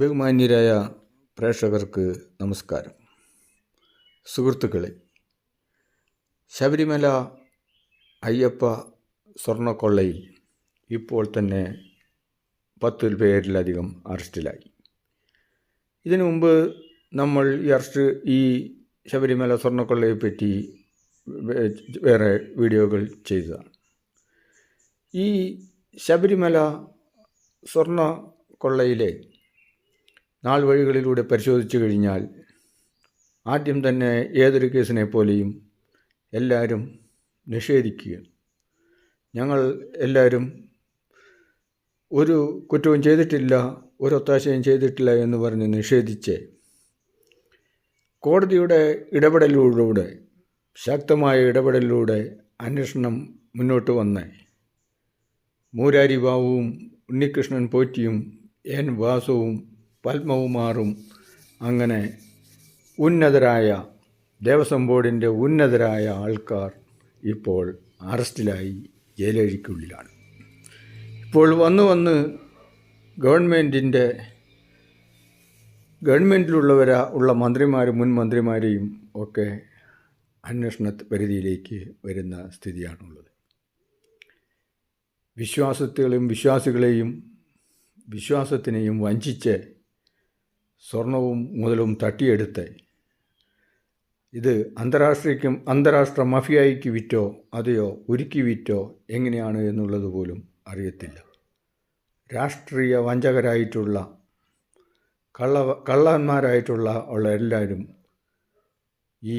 ബഹുമാന്യരായ പ്രേക്ഷകർക്ക് നമസ്കാരം. സുഹൃത്തുക്കളെ ശബരിമല അയ്യപ്പ സ്വർണക്കൊള്ളയിൽ ഇപ്പോൾ തന്നെ പത്ത് പേരിലധികം അറസ്റ്റിലായി. ഇതിനു മുമ്പ് നമ്മൾ ഈ അറസ്റ്റ് ഈ ശബരിമല സ്വർണക്കൊള്ളയെ പറ്റി വേറെ വീഡിയോകൾ ചെയ്തതാണ്. ഈ ശബരിമല സ്വർണ കൊള്ളയിലെ നാൾ വഴികളിലൂടെ പരിശോധിച്ചു കഴിഞ്ഞാൽ ആദ്യം തന്നെ ഏതൊരു കേസിനെ പോലെയും എല്ലാവരും നിഷേധിക്കുക. ഞങ്ങൾ എല്ലാവരും ഒരു കുറ്റവും ചെയ്തിട്ടില്ല ഒരു ഒത്താശയും ചെയ്തിട്ടില്ല എന്ന് പറഞ്ഞ് നിഷേധിച്ച് കോടതിയുടെ ഇടപെടലിലൂടെ ശക്തമായ ഇടപെടലിലൂടെ അന്വേഷണം മുന്നോട്ട് വന്ന് മൂരാരി ബാബുവും ഉണ്ണികൃഷ്ണൻ പോറ്റിയും എൻ വാസുവും പത്മകുമാറും അങ്ങനെ ഉന്നതരായ ദേവസ്വം ബോർഡിന്റെ ഉന്നതരായ ആൾക്കാർ ഇപ്പോൾ അറസ്റ്റിലായി ജയിലഴിക്കുള്ളിലാണ്. ഇപ്പോൾ വന്ന് വന്ന് ഗവൺമെന്റിന്റെ ഗവൺമെന്റിലുള്ളവരാ ഉള്ള മന്ത്രിമാരും മുൻ മന്ത്രിമാരെയും ഒക്കെ അന്വേഷണ പരിധിയിലേക്ക് വരുന്ന സ്ഥിതിയാണുള്ളത്. വിശ്വാസത്തുകളെയും വിശ്വാസികളെയും വിശ്വാസത്തിനെയും വഞ്ചിച്ച് സ്വർണവും മുതലും തട്ടിയെടുത്ത് ഇത് അന്താരാഷ്ട്രയ്ക്കും അന്താരാഷ്ട്ര മഫിയായിക്ക് വിറ്റോ അതെയോ ഉരുക്കി വിറ്റോ എങ്ങനെയാണ് എന്നുള്ളത് പോലും അറിയത്തില്ല. രാഷ്ട്രീയ വഞ്ചകരായിട്ടുള്ള കള്ള കള്ളന്മാരായിട്ടുള്ള ഉള്ള എല്ലാവരും ഈ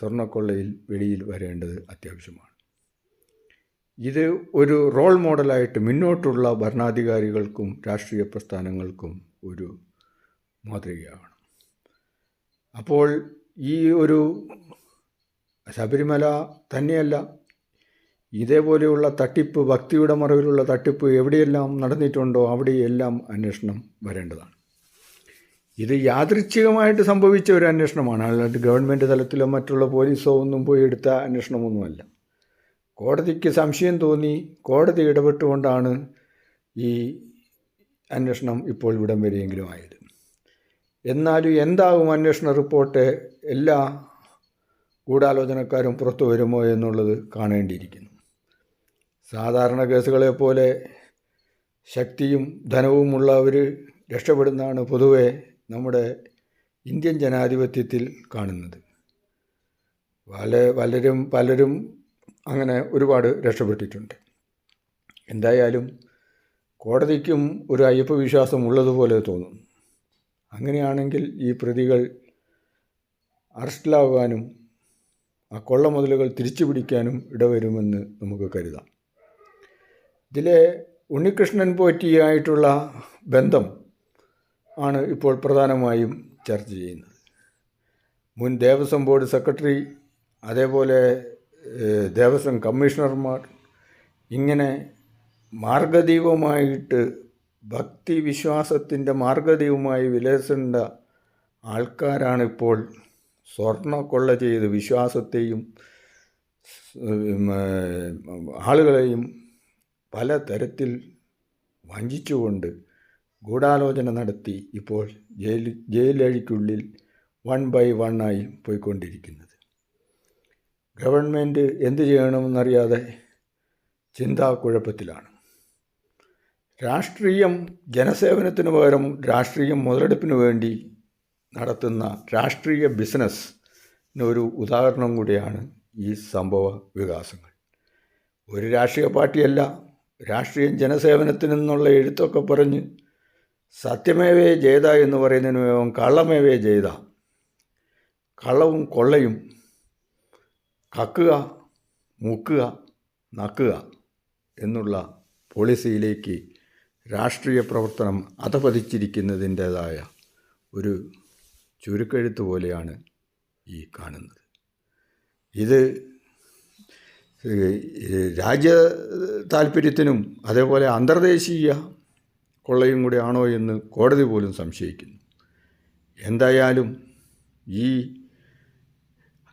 സ്വർണക്കൊള്ളയിൽ വെളിയിൽ വരേണ്ടത് അത്യാവശ്യമാണ്. ഇത് ഒരു റോൾ മോഡലായിട്ട് മുന്നോട്ടുള്ള ഭരണാധികാരികൾക്കും രാഷ്ട്രീയ പ്രസ്ഥാനങ്ങൾക്കും ഒരു മാതൃകയാണ് അപ്പോൾ ഈ ഒരു ശബരിമല തന്നെയല്ല ഇതേപോലെയുള്ള തട്ടിപ്പ് ഭക്തിയുടെ മറവിലുള്ള തട്ടിപ്പ് എവിടെയെല്ലാം നടന്നിട്ടുണ്ടോ അവിടെയെല്ലാം അന്വേഷണം വരേണ്ടതാണ്. ഇത് യാദൃച്ഛികമായിട്ട് സംഭവിച്ച ഒരു അന്വേഷണമാണ്. അല്ലാണ്ട് ഗവൺമെന്റ് തലത്തിലോ മറ്റുള്ള പോലീസോ ഒന്നും പോയി എടുത്ത അന്വേഷണമൊന്നുമല്ല. കോടതിക്ക് സംശയം തോന്നി കോടതി ഇടപെട്ടുകൊണ്ടാണ് ഈ അന്വേഷണം ഇപ്പോൾ ഇവിടം വരെയെങ്കിലും ആയത്. എന്നാലും എന്താകും അന്വേഷണ റിപ്പോർട്ട്? എല്ലാ ഗൂഢാലോചനക്കാരും പുറത്തു വരുമോ എന്നുള്ളത് കാണേണ്ടിയിരിക്കുന്നു. സാധാരണ കേസുകളെ പോലെ ശക്തിയും ധനവുമുള്ളവർ രക്ഷപ്പെടുന്നതാണ് പൊതുവെ നമ്മുടെ ഇന്ത്യൻ ജനാധിപത്യത്തിൽ കാണുന്നത്. പല പലരും പലരും അങ്ങനെ ഒരുപാട് രക്ഷപ്പെട്ടിട്ടുണ്ട്. എന്തായാലും കോടതിക്കും ഒരു അയ്യപ്പ വിശ്വാസം ഉള്ളതുപോലെ തോന്നുന്നു. അങ്ങനെയാണെങ്കിൽ ഈ പ്രതികൾ അറസ്റ്റിലാവാനും ആ കൊള്ള മുതലുകൾ തിരിച്ചു പിടിക്കാനും ഇടവരുമെന്ന് നമുക്ക് കരുതാം. ഇതിലെ ഉണ്ണികൃഷ്ണൻ പോറ്റിയായിട്ടുള്ള ബന്ധം ആണ് ഇപ്പോൾ പ്രധാനമായും ചർച്ച ചെയ്യുന്നത്. മുൻ ദേവസ്വം ബോർഡ് സെക്രട്ടറി അതേപോലെ ദേവസ്വം കമ്മീഷണർമാർ ഇങ്ങനെ മാർഗദീപമായിട്ട് ഭക്തി വിശ്വാസത്തിന്റെ മാർഗതയുമായി വിലസേണ്ട ആൾക്കാരാണിപ്പോൾ. സ്വർണ കൊള്ള ചെയ്ത് വിശ്വാസത്തെയും ആളുകളെയും പല തരത്തിൽ വഞ്ചിച്ചുകൊണ്ട് ഗൂഢാലോചന നടത്തി ഇപ്പോൾ ജയിൽ ജയിലഴിക്കുള്ളിൽ വൺ ബൈ ആയി പോയിക്കൊണ്ടിരിക്കുന്നത്. ഗവൺമെന്റ് എന്ത് ചെയ്യണമെന്നറിയാതെ ചിന്താക്കുഴപ്പത്തിലാണ്. രാഷ്ട്രീയം ജനസേവനത്തിന് പകരം രാഷ്ട്രീയം മുതലെടുപ്പിന് വേണ്ടി നടത്തുന്ന രാഷ്ട്രീയ ബിസിനസ്സിനൊരു ഉദാഹരണം കൂടിയാണ് ഈ സംഭവ വികാസങ്ങൾ. ഒരു രാഷ്ട്രീയ പാർട്ടിയല്ല രാഷ്ട്രീയം ജനസേവനത്തിൽ നിന്നുള്ള എഴുത്തൊക്കെ പറഞ്ഞ് സത്യമേവേ ജയത എന്ന് പറയുന്നതിന് വേഗം കള്ളമേവേ ജയത കള്ളവും കൊള്ളയും കക്കുക മുക്കുക നക്കുക എന്നുള്ള പോളിസിയിലേക്ക് രാഷ്ട്രീയ പ്രവർത്തനം അധപതിച്ചിരിക്കുന്നതിന്റേതായ ഒരു ചുരുക്കെഴുത്ത് പോലെയാണ് ഈ കാണുന്നത്. ഇത് രാജ്യ താല്പര്യത്തിനും അതേപോലെ അന്തർദേശീയ കൊള്ളയും കൂടെ ആണോ എന്ന് കോടതി പോലും സംശയിക്കുന്നു. എന്തായാലും ഈ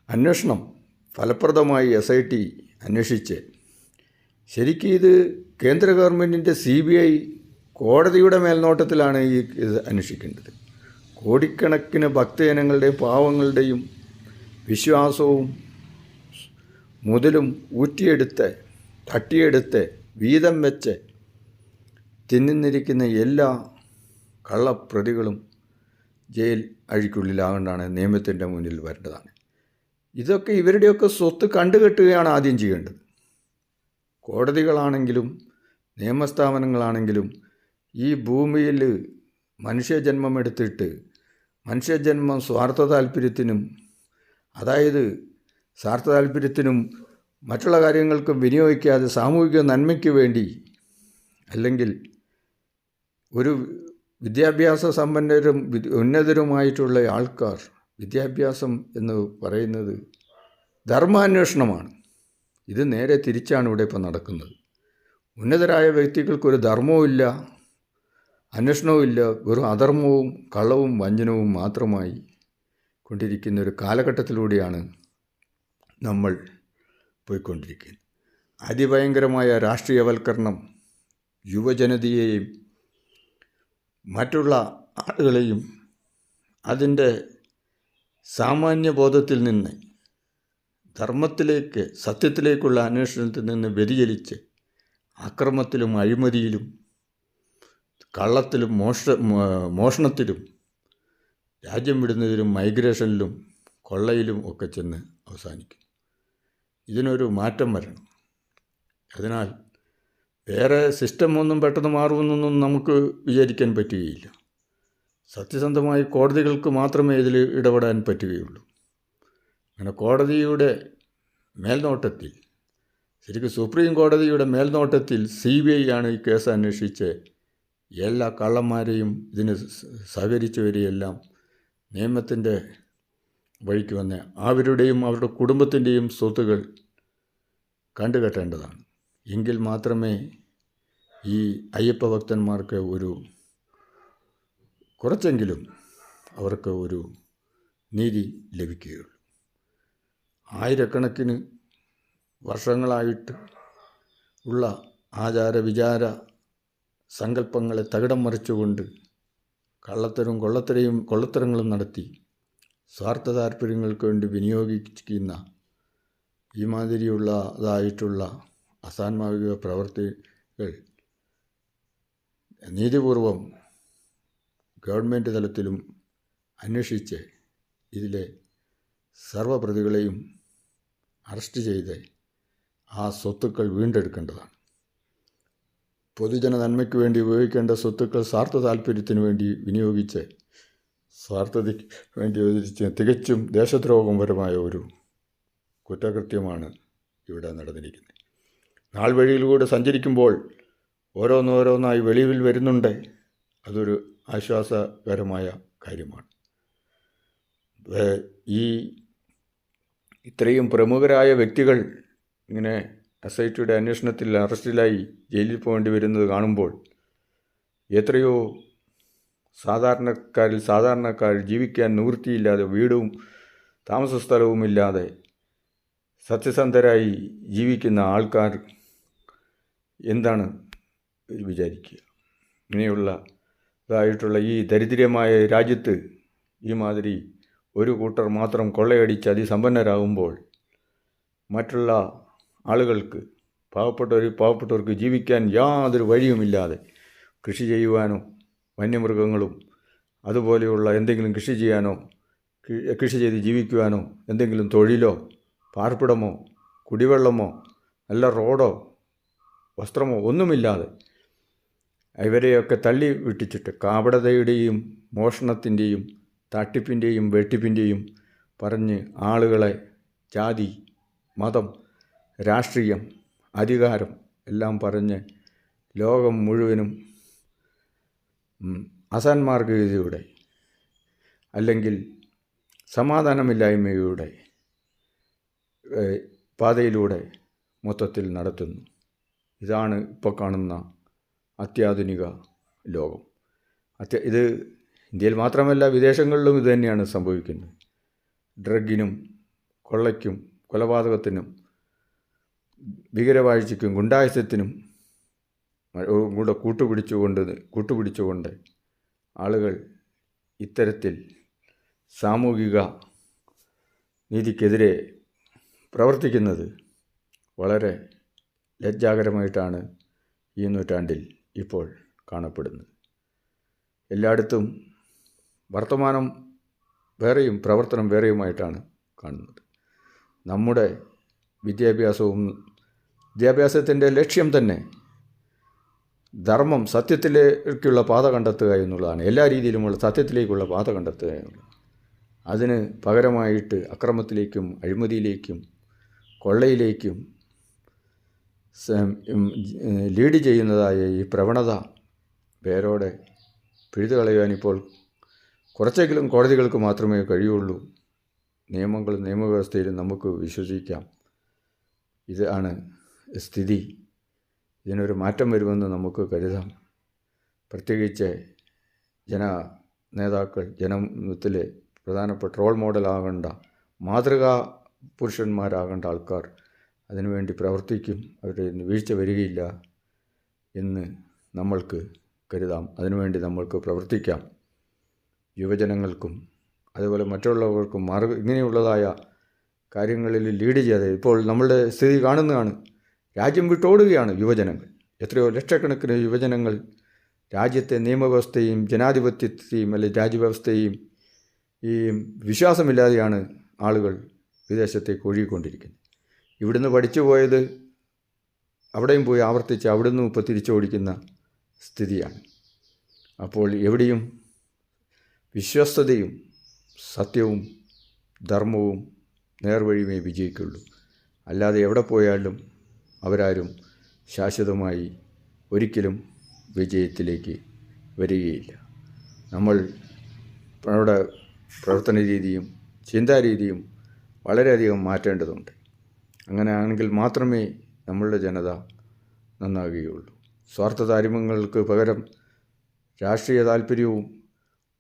അന്വേഷണം ഫലപ്രദമായി എസ് ഐ ടി അന്വേഷിച്ച് ശരിക്കും ഇത് കേന്ദ്ര ഗവൺമെന്റിന്റെ സി ബി ഐ കോടതിയുടെ മേൽനോട്ടത്തിലാണ് ഈ ഇത് അന്വേഷിക്കേണ്ടത്. കോടിക്കണക്കിന് ഭക്തജനങ്ങളുടെയും പാവങ്ങളുടെയും വിശ്വാസവും മുതലും ഊറ്റിയെടുത്ത് തട്ടിയെടുത്ത് വീതം വെച്ച് തിന്നിരിക്കുന്ന എല്ലാ കള്ളപ്രതികളും ജയിൽ അഴിക്കുള്ളിലാകൊണ്ടാണ് നിയമത്തിന്റെ മുന്നിൽ വരേണ്ടതാണ്. ഇതൊക്കെ ഇവരുടെയൊക്കെ സ്വത്ത് കണ്ടുകെട്ടുകയാണ് ആദ്യം ചെയ്യേണ്ടത്. കോടതികളാണെങ്കിലും നിയമസ്ഥാപനങ്ങളാണെങ്കിലും ഈ ഭൂമിയിൽ മനുഷ്യജന്മം എടുത്തിട്ട് മനുഷ്യജന്മം സ്വാർത്ഥ താല്പര്യത്തിനും അതായത് സ്വാർത്ഥ താല്പര്യത്തിനും മറ്റുള്ള കാര്യങ്ങൾക്കും വിനിയോഗിക്കാതെ സാമൂഹിക നന്മയ്ക്ക് വേണ്ടി അല്ലെങ്കിൽ ഒരു വിദ്യാഭ്യാസ സമ്പന്നരും ഉന്നതരുമായിട്ടുള്ള ആൾക്കാർ വിദ്യാഭ്യാസം എന്ന് പറയുന്നത് ധർമാന്വേഷണമാണ്. ഇത് നേരെ തിരിച്ചാണ് ഇവിടെ ഇപ്പോൾ നടക്കുന്നത്. ഉന്നതരായ വ്യക്തികൾക്കൊരു ധർമ്മവും ഇല്ല അന്വേഷണവും ഇല്ല. വെറും അധർമ്മവും കള്ളവും വഞ്ചനവും മാത്രമായി കൊണ്ടിരിക്കുന്ന ഒരു കാലഘട്ടത്തിലൂടെയാണ് നമ്മൾ പോയിക്കൊണ്ടിരിക്കുന്നത്. അതിഭയങ്കരമായ രാഷ്ട്രീയവൽക്കരണം യുവജനതയെയും മറ്റുള്ള ആളുകളെയും അതിന്റെ സാമാന്യബോധത്തിൽ നിന്ന് ധർമ്മത്തിലേക്ക് സത്യത്തിലേക്കുള്ള അന്വേഷണത്തിൽ നിന്ന് വ്യതിചലിച്ച് അക്രമത്തിലും അഴിമതിയിലും കള്ളത്തിലും മോഷ മോഷണത്തിലും രാജ്യം വിടുന്നതിലും മൈഗ്രേഷനിലും കൊള്ളയിലും ഒക്കെ ചെന്ന് അവസാനിക്കും. ഇതിനൊരു മാറ്റം വരണം. അതിനാൽ വേറെ സിസ്റ്റം ഒന്നും പെട്ടെന്ന് മാറുമെന്നൊന്നും നമുക്ക് വിചാരിക്കാൻ പറ്റുകയില്ല. സത്യസന്ധമായി കോടതികൾക്ക് മാത്രമേ ഇതിൽ ഇടപെടാൻ പറ്റുകയുള്ളൂ. അങ്ങനെ കോടതിയുടെ മേൽനോട്ടത്തിൽ ശരിക്കും സുപ്രീം കോടതിയുടെ മേൽനോട്ടത്തിൽ സി ബി ഐ ആണ് ഈ കേസ് അന്വേഷിച്ച് എല്ലാ കള്ളന്മാരെയും ഇതിന് സഹകരിച്ചവരെയെല്ലാം നിയമത്തിന്റെ വഴിക്ക് വന്ന് അവരുടെയും അവരുടെ കുടുംബത്തിന്റെയും സ്വത്തുകൾ കണ്ടുകെട്ടേണ്ടതാണ്. എങ്കിൽ മാത്രമേ ഈ അയ്യപ്പ ഭക്തന്മാർക്ക് ഒരു കുറച്ചെങ്കിലും അവർക്ക് ഒരു നീതി ലഭിക്കുകയുള്ളൂ. ആയിരക്കണക്കിന് വർഷങ്ങളായിട്ട് ഉള്ള ആചാര വിചാര സങ്കല്പങ്ങളെ തകിടം മറിച്ചുകൊണ്ട് കള്ളത്തരവും കൊള്ളത്തരയും കൊള്ളത്തരങ്ങളും നടത്തി സ്വാർത്ഥ താല്പര്യങ്ങൾക്ക് വേണ്ടി വിനിയോഗിക്കുന്ന ഈ മാതിരിയുള്ളതായിട്ടുള്ള അസാൻമാവിക പ്രവർത്തികൾ നീതിപൂർവം ഗവൺമെന്റ് തലത്തിലും അന്വേഷിച്ച് ഇതിലെ സർവപ്രതികളെയും അറസ്റ്റ് ചെയ്ത് ആ സ്വത്തുക്കൾ വീണ്ടെടുക്കേണ്ടതാണ്. പൊതുജന നന്മയ്ക്ക് വേണ്ടി ഉപയോഗിക്കേണ്ട സ്വത്തുക്കൾ സ്വാർത്ഥ താല്പര്യത്തിന് വേണ്ടി വിനിയോഗിച്ച് സ്വാർത്ഥതയ്ക്ക് വേണ്ടി ഉപയോഗിച്ച് തികച്ചും ദേശദ്രോഹപരമായ ഒരു കുറ്റകൃത്യമാണ് ഇവിടെ നടന്നിരിക്കുന്നത്. നാൾ വഴിയിലൂടെ സഞ്ചരിക്കുമ്പോൾ ഓരോന്നോരോന്നായി വെളിവിൽ വരുന്നുണ്ട്. അതൊരു ആശ്വാസകരമായ കാര്യമാണ്. ഈ ഇത്രയും പ്രമുഖരായ വ്യക്തികൾ ഇങ്ങനെ എസ് ഐ ടിയുടെ അന്വേഷണത്തിൽ അറസ്റ്റിലായി ജയിലിൽ പോകേണ്ടി വരുന്നത് കാണുമ്പോൾ എത്രയോ സാധാരണക്കാരിൽ സാധാരണക്കാർ ജീവിക്കാൻ നിവൃത്തിയില്ലാതെ വീടും താമസ സ്ഥലവുമില്ലാതെ സത്യസന്ധരായി ജീവിക്കുന്ന ആൾക്കാർ എന്താണ് വിചാരിക്കുക? ഇങ്ങനെയുള്ള ഇതായിട്ടുള്ള ഈ ദരിദ്രമായ രാജ്യത്ത് ഈ മാതിരി ഒരു കൂട്ടർ മാത്രം കൊള്ളയടിച്ച് അതിസമ്പന്നരാകുമ്പോൾ മറ്റുള്ള ആളുകൾക്ക് പാവപ്പെട്ടവർ പാവപ്പെട്ടവർക്ക് ജീവിക്കാൻ യാതൊരു വഴിയുമില്ലാതെ കൃഷി ചെയ്യുവാനോ വന്യമൃഗങ്ങളും അതുപോലെയുള്ള എന്തെങ്കിലും കൃഷി ചെയ്യാനോ കൃഷി ചെയ്ത് ജീവിക്കുവാനോ എന്തെങ്കിലും തൊഴിലോ പാർപ്പിടമോ കുടിവെള്ളമോ നല്ല റോഡോ വസ്ത്രമോ ഒന്നുമില്ലാതെ ഇവരെയൊക്കെ തള്ളി വിട്ടിച്ചിട്ട് കാപടതയുടെയും മോഷണത്തിന്റെയും തട്ടിപ്പിന്റെയും വെട്ടിപ്പിന്റെയും പറഞ്ഞ് ആളുകളെ ജാതി മതം രാഷ്ട്രീയം അധികാരം എല്ലാം പറഞ്ഞ് ലോകം മുഴുവനും ഉം, അല്ലെങ്കിൽ സമാധാനമില്ലായ്മയുടെ പാതയിലൂടെ മൊത്തത്തിൽ നടത്തുന്നു. ഇതാണ് ഇപ്പോൾ കാണുന്ന അത്യാധുനിക ലോകം. അത്യ ഇത് ഇന്ത്യയിൽ മാത്രമല്ല വിദേശങ്ങളിലും ഇതുതന്നെയാണ് സംഭവിക്കുന്നത്. ഡ്രഗിനും കൊള്ളയ്ക്കും കൊലപാതകത്തിനും ഭീകരവാഴ്ചയ്ക്കും ഗുണ്ടായുസത്തിനും കൂടെ കൂട്ടുപിടിച്ചുകൊണ്ട് കൂട്ടുപിടിച്ചുകൊണ്ട് ആളുകൾ ഇത്തരത്തിൽ സാമൂഹിക നീതിക്കെതിരെ പ്രവർത്തിക്കുന്നത് വളരെ ലജ്ജാകരമായിട്ടാണ് ഈ നൂറ്റാണ്ടിൽ ഇപ്പോൾ കാണപ്പെടുന്നത്. എല്ലായിടത്തും വർത്തമാനം വേറെയും പ്രവർത്തനം വേറെയുമായിട്ടാണ് കാണുന്നത്. നമ്മുടെ വിദ്യാഭ്യാസവും വിദ്യാഭ്യാസത്തിന്റെ ലക്ഷ്യം തന്നെ ധർമ്മം സത്യത്തിലേക്കുള്ള പാത കണ്ടെത്തുക എന്നുള്ളതാണ്. എല്ലാ രീതിയിലുമുള്ള സത്യത്തിലേക്കുള്ള പാത കണ്ടെത്തുക എന്നുള്ളത്. അതിന് പകരമായിട്ട് അക്രമത്തിലേക്കും അഴിമതിയിലേക്കും കൊള്ളയിലേക്കും ലീഡ് ചെയ്യുന്നതായ ഈ പ്രവണത പേരോടെ പിഴുതു കളയുവാനിപ്പോൾ കുറച്ചെങ്കിലും കോടതികൾക്ക് മാത്രമേ കഴിയുള്ളൂ. നിയമങ്ങളും നിയമവ്യവസ്ഥയിലും നമുക്ക് വിശ്വസിക്കാം. ഇതാണ് സ്ഥിതി. ഇതിനൊരു മാറ്റം വരുമെന്ന് നമുക്ക് കരുതാം. പ്രത്യേകിച്ച് ജന നേതാക്കൾ ജനത്തിലെ പ്രധാനപ്പെട്ട റോൾ മോഡലാകേണ്ട മാതൃകാ പുരുഷന്മാരാകേണ്ട ആൾക്കാർ അതിനുവേണ്ടി പ്രവർത്തിക്കും. അവരുടെ വീഴ്ച വരികയില്ല എന്ന് നമ്മൾക്ക് കരുതാം. അതിനുവേണ്ടി നമ്മൾക്ക് പ്രവർത്തിക്കാം. യുവജനങ്ങൾക്കും അതുപോലെ മറ്റുള്ളവർക്കും മാർഗ ഇങ്ങനെയുള്ളതായ കാര്യങ്ങളിൽ ലീഡ് ചെയ്യാതെ ഇപ്പോൾ നമ്മളുടെ സ്ഥിതി കാണുന്നതാണ്. രാജ്യം വിട്ടോടുകയാണ് യുവജനങ്ങൾ. എത്രയോ ലക്ഷക്കണക്കിന് യുവജനങ്ങൾ രാജ്യത്തെ നിയമവ്യവസ്ഥയും ജനാധിപത്യത്തെയും അല്ലെങ്കിൽ രാജ്യവ്യവസ്ഥയും ഈ വിശ്വാസമില്ലാതെയാണ് ആളുകൾ വിദേശത്തേക്ക് ഒഴുകിക്കൊണ്ടിരിക്കുന്നത്. ഇവിടുന്ന് പഠിച്ചു പോയത് അവിടെയും പോയി ആവർത്തിച്ച് അവിടുന്ന് ഇപ്പോൾ തിരിച്ചോടിക്കുന്ന സ്ഥിതിയാണ്. അപ്പോൾ എവിടെയും വിശ്വസ്തതയും സത്യവും ധർമ്മവും നേർവഴിയുമേ വിജയിക്കുള്ളൂ. അല്ലാതെ എവിടെ പോയാലും അവരാരും ശാശ്വതമായി ഒരിക്കലും വിജയത്തിലേക്ക് വരികയില്ല. നമ്മൾ നമ്മുടെ പ്രവർത്തന രീതിയും ചിന്താരീതിയും വളരെയധികം മാറ്റേണ്ടതുണ്ട്. അങ്ങനെയാണെങ്കിൽ മാത്രമേ നമ്മളുടെ ജനത നന്നാകുകയുള്ളൂ. സ്വാർത്ഥ താരിമങ്ങൾക്ക് പകരം രാഷ്ട്രീയ താല്പര്യവും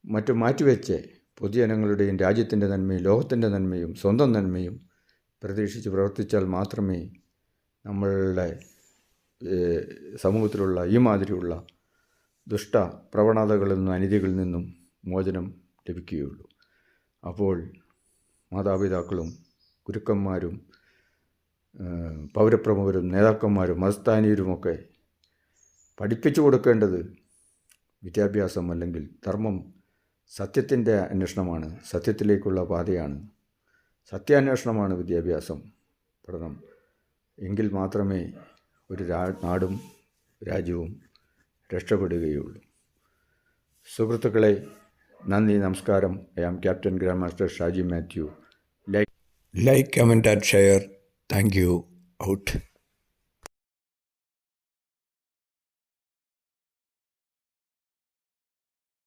മറ്റും മാറ്റിവെച്ച് പൊതുജനങ്ങളുടെയും രാജ്യത്തിന്റെ നന്മയും ലോകത്തിന്റെ നന്മയും സ്വന്തം നന്മയും പ്രതീക്ഷിച്ച് പ്രവർത്തിച്ചാൽ മാത്രമേ നമ്മളുടെ സമൂഹത്തിലുള്ള ഈ മാതിരിയുള്ള ദുഷ്ട പ്രവണതകളിൽ നിന്നും അനീതികളിൽ നിന്നും മോചനം ലഭിക്കുകയുള്ളൂ. അപ്പോൾ മാതാപിതാക്കളും ഗുരുക്കന്മാരും പൗരപ്രമുഖരും നേതാക്കന്മാരും മതസ്ഥാനീയരുമൊക്കെ പഠിപ്പിച്ചു കൊടുക്കേണ്ടത് വിദ്യാഭ്യാസം അല്ലെങ്കിൽ ധർമ്മം സത്യത്തിന്റെ അന്വേഷണമാണ് സത്യത്തിലേക്കുള്ള പാതയാണ്. സത്യാന്വേഷണമാണ് വിദ്യാഭ്യാസം പഠനം. എങ്കിൽ മാത്രമേ ഒരു നാടും രാജ്യവും രക്ഷപ്പെടുകയുള്ളൂ. സുഹൃത്തുക്കളെ നന്ദി നമസ്കാരം. I am captain grand master Shaji Mathew. Like like comment and share. Thank you. Out.